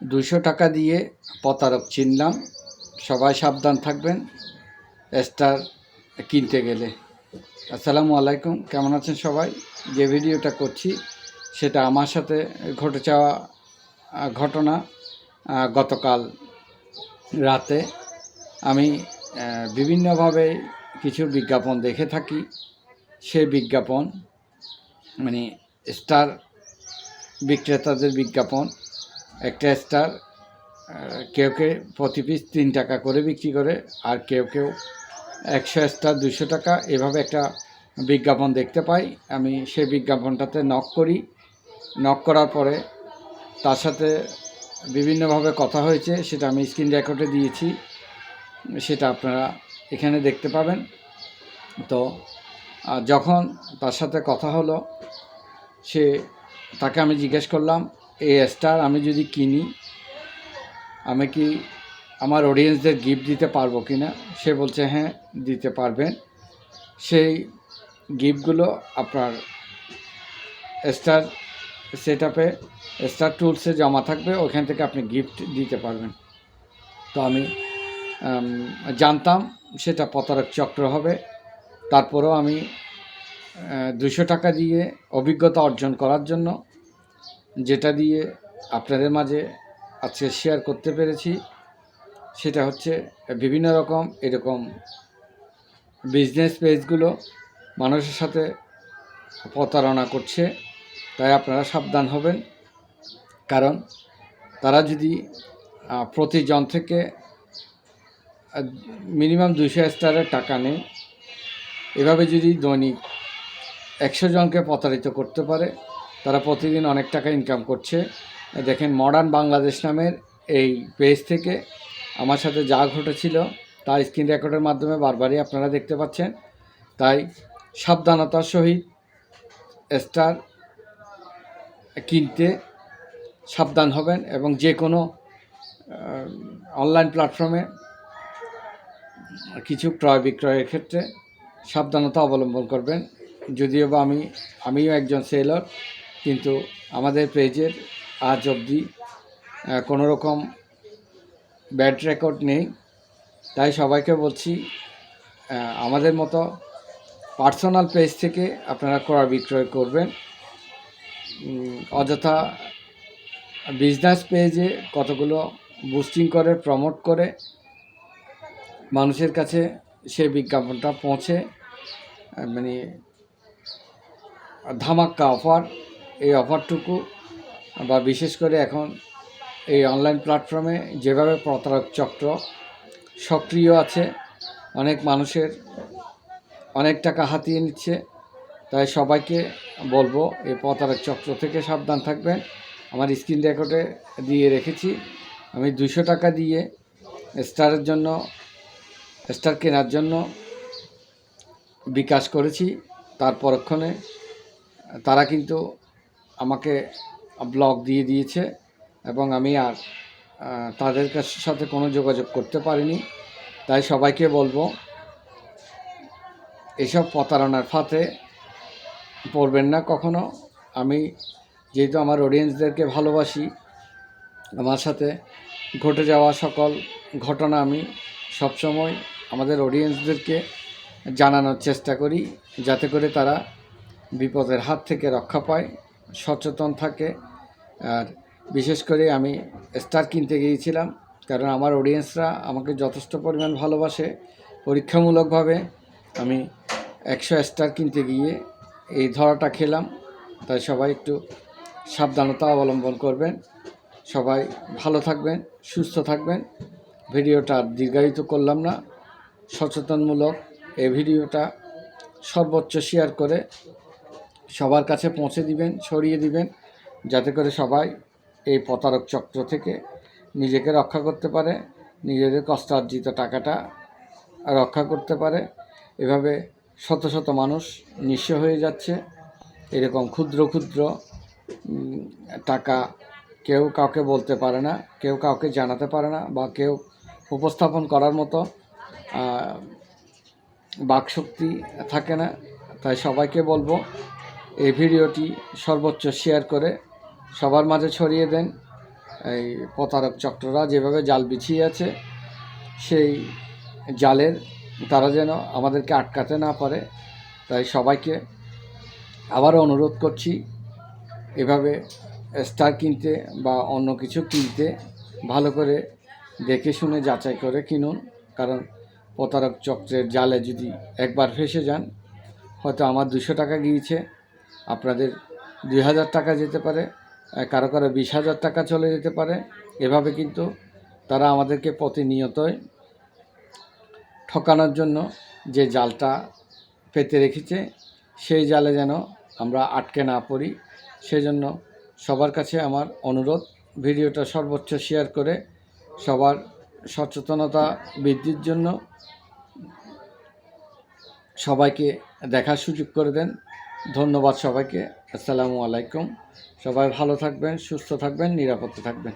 দুশো টাকা দিয়ে প্রতারক চিনলাম। সবাই সাবধান থাকবেন, স্টার কিনতে গেলে। আসসালামু আলাইকুম, কেমন আছেন সবাই? যে ভিডিওটা করছি, সেটা আমার সাথে ঘটে যাওয়া ঘটনা গতকাল রাতে। আমি বিভিন্নভাবে কিছু বিজ্ঞাপন দেখে থাকি। সে বিজ্ঞাপন মানে স্টার বিক্রেতাদের বিজ্ঞাপন একটা স্টার কেউ কেউ প্রতি পিস তিন টাকা করে বিক্রি করে, আর কেউ কেউ একশো স্টার, দুশো টাকা। এভাবে একটা বিজ্ঞাপন দেখতে পাই। আমি সেই বিজ্ঞাপনটাতে নক করি। নক করার পরে তার সাথে বিভিন্নভাবে কথা হয়েছে, সেটা আমি স্ক্রিন রেকর্ডে দিয়েছি। সেটা আপনারা এখানে দেখতে পাবেন। তো যখন তার সাথে কথা হলো, সে তাকে আমি জিজ্ঞেস করলাম এই স্টার আমি যদি কিনি, আমি কি আমার অডিয়েন্সদের গিফট দিতে পারব কি না সে বলছে হ্যাঁ দিতে পারবেন। সেই গিফটগুলো আপনার স্টার সেট আপে স্টার টুলসে জমা থাকবে, ওখান থেকে আপনি গিফট দিতে পারবেন। তো আমি জানতাম সেটা প্রতারক চক্র হবে। তারপরেও আমি দুশো টাকা দিয়ে অভিজ্ঞতা অর্জন করার জন্য যেটা দিয়ে আপনাদের মাঝে আজকে শেয়ার করতে পেরেছি, সেটা হচ্ছে বিভিন্ন রকম এরকম বিজনেস পেজগুলো মানুষের সাথে প্রতারণা করছে, তাই আপনারা সাবধান হবেন। কারণ তারা যদি প্রতিজন থেকে মিনিমাম দুশো স্টারের টাকা নেয়, এভাবে যদি দৈনিক একশো জনকে প্রতারিত করতে পারে তারা প্রতিদিন অনেক টাকা ইনকাম করছে। দেখেন মডার্ন বাংলাদেশ নামের এই পেজ থেকে আমার সাথে যা ঘটেছিল, তা স্ক্রিন রেকর্ডের মাধ্যমে বারবারই আপনারা দেখতে পাচ্ছেন। তাই সাবধানতার সহিত স্টার কিনতে সাবধান হবেন এবং যে কোনো অনলাইন প্ল্যাটফর্মে কিছু ক্রয় বিক্রয়ের ক্ষেত্রে সাবধানতা অবলম্বন করবেন। যদিও বা আমি, আমিও একজন সেলর কিন্তু আমাদের পেজের আজ অবধি কোনো রকম ব্যাড রেকর্ড নেই। তাই সবাইকে বলছি আমাদের মতো পার্সোনাল পেজ থেকে আপনারা ক্রয় বিক্রয় করবেন। অযথা বিজনেস পেজে কতগুলো বুস্টিং করে প্রমোট করে মানুষের কাছে সে বিজ্ঞাপনটা পৌঁছে মানে ধামাক্কা অফার এই অফারটুকু বা বিশেষ করে এখন এই অনলাইন প্ল্যাটফর্মে যেভাবে প্রতারক চক্র সক্রিয় আছে, অনেক মানুষের অনেক টাকা হাতিয়ে নিচ্ছে, তাই সবাইকে বলব এই প্রতারক চক্র থেকে সাবধান থাকবেন। আমার স্ক্রিন রেকর্ডে দিয়ে রেখেছি, আমি দুশো টাকা দিয়ে স্টারের জন্য, স্টার কেনার জন্য বিকাশ করেছি। তার পরক্ষণে তারা কিন্তু আমাকে ব্লক দিয়ে দিয়েছে এবং আমি আর তাদের সাথে কোনো যোগাযোগ করতে পারিনি। তাই সবাইকে বলব, এসব প্রতারণার ফাঁদে পড়বেন না কখনো। আমি যেহেতু আমার অডিয়েন্সদেরকে ভালোবাসি, আমার সাথে ঘটে যাওয়া সকল ঘটনা আমি সবসময় আমাদের অডিয়েন্সদেরকে জানানোর চেষ্টা করি, যাতে করে তারা বিপদের হাত থেকে রক্ষা পায়। সচেতন থাকে। আর বিশেষ করে আমি স্টার কিনতে গিয়েছিলাম, কারণ আমার অডিয়েন্সরা আমাকে যথেষ্ট পরিমাণ ভালোবাসে। পরীক্ষামূলকভাবে আমি একশো স্টার কিনতে গিয়ে এই ধরাটা খেলাম। তাই সবাই একটু সাবধানতা অবলম্বন করবেন। সবাই ভালো থাকবেন, সুস্থ থাকবেন। ভিডিওটা দীর্ঘায়িত করলাম না। সচেতনমূলক এই ভিডিওটা সর্বোচ্চ শেয়ার করে সবার কাছে পৌঁছে দিবেন, ছড়িয়ে দিবেন, যাতে করে সবাই এই প্রতারক চক্র থেকে নিজেকে রক্ষা করতে পারে, নিজেদের কষ্টার্জিত টাকাটা রক্ষা করতে পারে। এভাবে শত শত মানুষ নিঃস্ব হয়ে যাচ্ছে। এরকম ক্ষুদ্র ক্ষুদ্র টাকা কেউ কাউকে বলতে পারে না, কেউ কাউকে জানাতে পারে না বা কেউ উপস্থাপন করার মতো বাকশক্তি থাকে না। তাই সবাইকে বলব এই ভিডিওটি সর্বোচ্চ শেয়ার করে সবার মাঝে ছড়িয়ে দেন। এই প্রতারক চক্ররা যেভাবে জাল বিছিয়ে আছে, সেই জালের তারা যেন আমাদেরকে আটকাতে না পারে। তাই সবাইকে আবারও অনুরোধ করছি, এভাবে স্টার কিনতে বা অন্য কিছু কিনতে ভালো করে দেখে শুনে যাচাই করে কিনুন। কারণ প্রতারক চক্রের জালে যদি একবার ফেসে যান, হয়তো আমার দুশো টাকা গিয়েছে। আপনাদের দুই হাজার টাকা যেতে পারে কারও কারও বিশ হাজার টাকা চলে যেতে পারে। এভাবে কিন্তু তারা আমাদেরকে প্রতিনিয়তই ঠকানোর জন্য যে জালটা পেতে রেখেছে, সেই জালে যেন আমরা আটকে না পড়ি। সেজন্য সবার কাছে আমার অনুরোধ, ভিডিওটা সর্বোচ্চ শেয়ার করে সবার সচেতনতা বৃদ্ধির জন্য সবাইকে দেখার সুযোগ করে দেন। ধন্যবাদ সবাইকে। আসসালামু আলাইকুম। সবাই ভালো থাকবেন সুস্থ থাকবেন নিরাপদে থাকবেন।